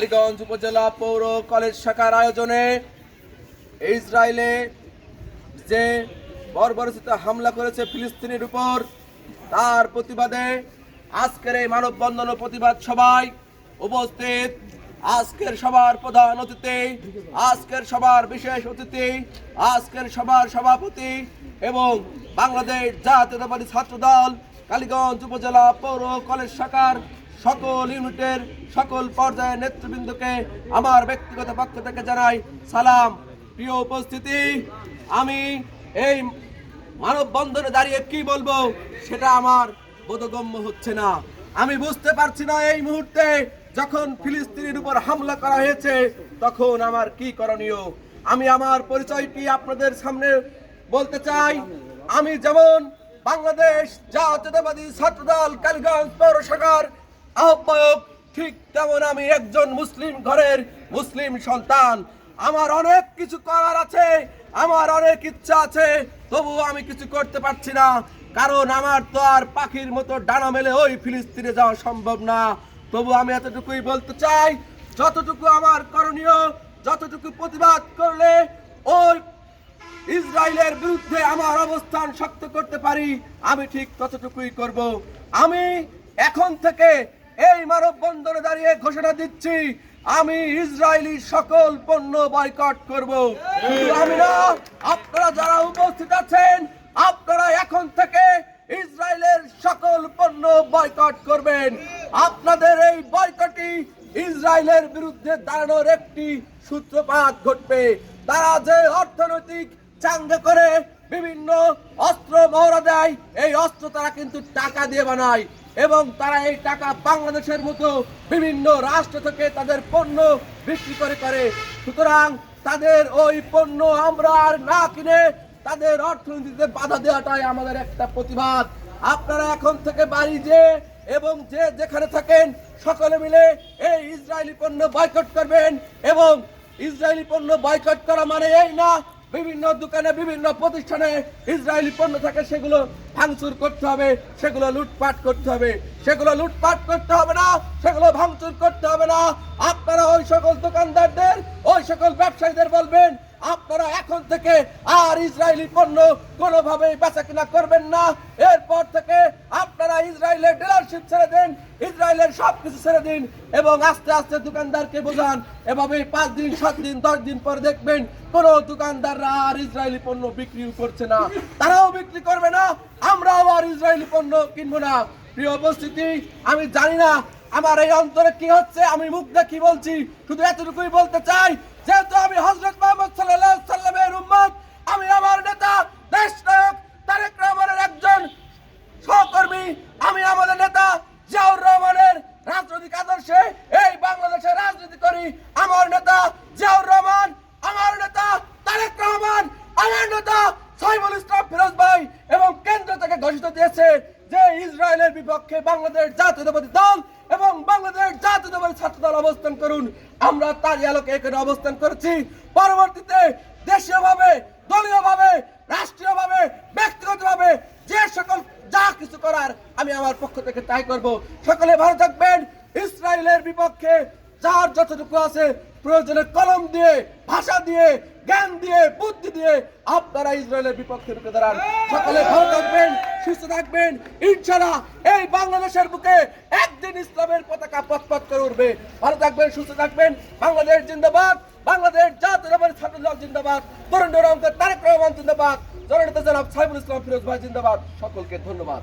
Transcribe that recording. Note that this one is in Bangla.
কালীগঞ্জ উপজেলা পৌর কলেজ শাখার আয়োজনে ইসরায়েলে যে বর্বরচিত হামলা করেছে ফিলিস্তিনের উপর, তার প্রতিবাদে আজকের এই মানববন্ধন প্রতিবাদ সভায় উপস্থিত আজকের সভার প্রধান অতিথি, আজকের সবার বিশেষ অতিথি, আজকের সবার সভাপতি এবং বাংলাদেশ জাতীয়তাবাদী ছাত্র দল কালীগঞ্জ উপজেলা পৌর কলেজ শাখার সকল ইউনিটের সকল পর্যায়ের নেতৃবৃন্দকে আমার ব্যক্তিগত পক্ষ থেকে জানাই সালাম। প্রিয় উপস্থিতি, আমি এই মানববন্ধনে দাঁড়িয়ে কি বলব সেটা আমার বোধগম্য হচ্ছে না। আমি বুঝতে পারছি না এই মুহূর্তে যখন ফিলিস্তিনের উপর হামলা করা হয়েছে তখন আমার কি করণীয়। আমি আমার পরিচয়টি আপনাদের সামনে বলতে চাই। আমি যেমন বাংলাদেশ জাতীয়তাবাদী ছাত্রদল কালীগঞ্জ পৌর শাখার আহ্বায়ক, ঠিক তেমন আমি একজন মুসলিম ঘরের মুসলিম সন্তান। আমার অনেক কিছু করার আছে, আমার অনেক ইচ্ছা আছে তবু আমি কিছু করতে পারছি না। কারণ আমার তো আর পাখির মতো ডানা মেলে ওই ফিলিস্তিনে যাওয়া সম্ভব না। তবু আমি এতটুকুই বলতে চাই, যতটুকু আমার করণীয়, যতটুকু প্রতিবাদ করলে ওই ইসরায়েলের বিরুদ্ধে আমার অবস্থান শক্ত করতে পারি, আমি ঠিক ততটুকুই করব। আমি এখন থেকে এই মানববন্ধনে দাঁড়িয়ে ঘোষণা দিচ্ছি, আমি ইসরায়েলি সকল পণ্য বয়কট করব। আমি না, আপনারা যারা উপস্থিত আছেন, আপনারা এখন থেকে ইসরায়েলের সকল পণ্য বয়কট করবেন। আপনাদের এই বয়কটই ইসরায়েলের বিরুদ্ধে দাঁড়ানোর একটি সূত্রপাত ঘটবে। তারা যে অর্থনৈতিক চাঙ্গা করে বিভিন্ন অস্ত্র মহড়া দেয়। এই অস্ত্র তারা কিন্তু টাকা দিয়ে বানায় এবং তারা এই টাকা বাংলাদেশের মতো বিভিন্ন রাষ্ট্র থেকে তাদের পণ্য বিক্রি করে করে। সুতরাং তাদের ওই পণ্য আমরা আর না কিনে তাদের অর্থনীতিতে বাধা দেওয়াটাই আমাদের একটা প্রতিবাদ। আপনারা এখন থেকে বাড়ি যে এবং যে যেখানে থাকেন সকলে মিলে এই ইসরায়েলি পণ্য বয়কট করবেন এবং ইসরায়েলি পণ্য বয়কট করা মানে এই না বিভিন্ন দোকানে, বিভিন্ন প্রতিষ্ঠানে ইসরায়েলি পণ্য থাকে, সেগুলো ভাঙচুর করতে হবে, সেগুলো লুটপাট করতে হবে। সেগুলো লুটপাট করতে হবে না, সেগুলো ভাঙচুর করতে হবে না। আপনারা ওই সকল দোকানদারদের, ওই সকল ব্যবসায়ীদের বলবেন আপনারা এখন থেকে আর ইসরায়েলি পণ্য কোনোভাবেই বেচা কিনা করবেন না। এরপর থেকে আপনারা ইসরায়েলের ডিলারশিপ ছেড়ে দেন, ইসরায়েলের সব কিছু ছেড়ে দিন এবং আস্তে আস্তে দোকানদারকে বোঝান। এভাবে পাঁচ দিন, সাত দিন, দশ দিন পর দেখবেন কোন দোকানদাররা আর ইসরায়েলি পণ্য বিক্রি করছে না। তারাও বিক্রি করবে না, আমরাও আর ইসরায়েলি পণ্য কিনবো না। প্রিয় উপস্থিতি, আমি জানি না আমার এই অন্তরে কি হচ্ছে, আমি মুখ কি বলছি, শুধু এতটুকুই বলতে চাই, যেহেতু আমি সাইমুল ইসলাম ফিরোজ ভাই এবং কেন্দ্র থেকে ঘোষিত দিয়েছে যে ইসরায়েলের বিপক্ষে বাংলাদেশ জাতীয়তাবাদী দল এবং বাংলাদেশ জাতীয়তাবাদী ছাত্র দল অবস্থান করুন। আমরা তারই আলোকে এখানে অবস্থান করেছি। পরবর্তীতে দেশীয়ভাবে, দলীয়ভাবে, রাষ্ট্রীয়ভাবে, ব্যক্তিগতভাবে যে সকল যা কিছু করার আমি আমার পক্ষ থেকে তাই করব। সকলে ভালো থাকবেন। ইসরায়েলের বিপক্ষে যার যতটুকু আছে প্রয়োজনে কলম দিয়ে, ভাষা দিয়ে, জ্ঞান দিয়ে, বুদ্ধি দিয়ে আপনারা ইসরায়েলের বিপক্ষে রুখে দাঁড়ান। সকলে ভালো থাকবেন, সুস্থ থাকবেন। ইনশাআল্লাহ এই বাংলাদেশের বুকে একদিন ইসলামের পতাকা পথ করে উঠবে। ভালো থাকবেন, সুস্থ থাকবেন। বাংলাদেশ জিন্দাবাদ। বাংলাদেশ জাতীয়তাবাদী ছাত্র দল জিন্দাবাদ। তরুণ রহমান তারেক রহমান জিন্দাবাদ। জননেতা জনাব সাইবুল ইসলাম ফিরোজ ভাই জিন্দাবাদ। সকলকে ধন্যবাদ।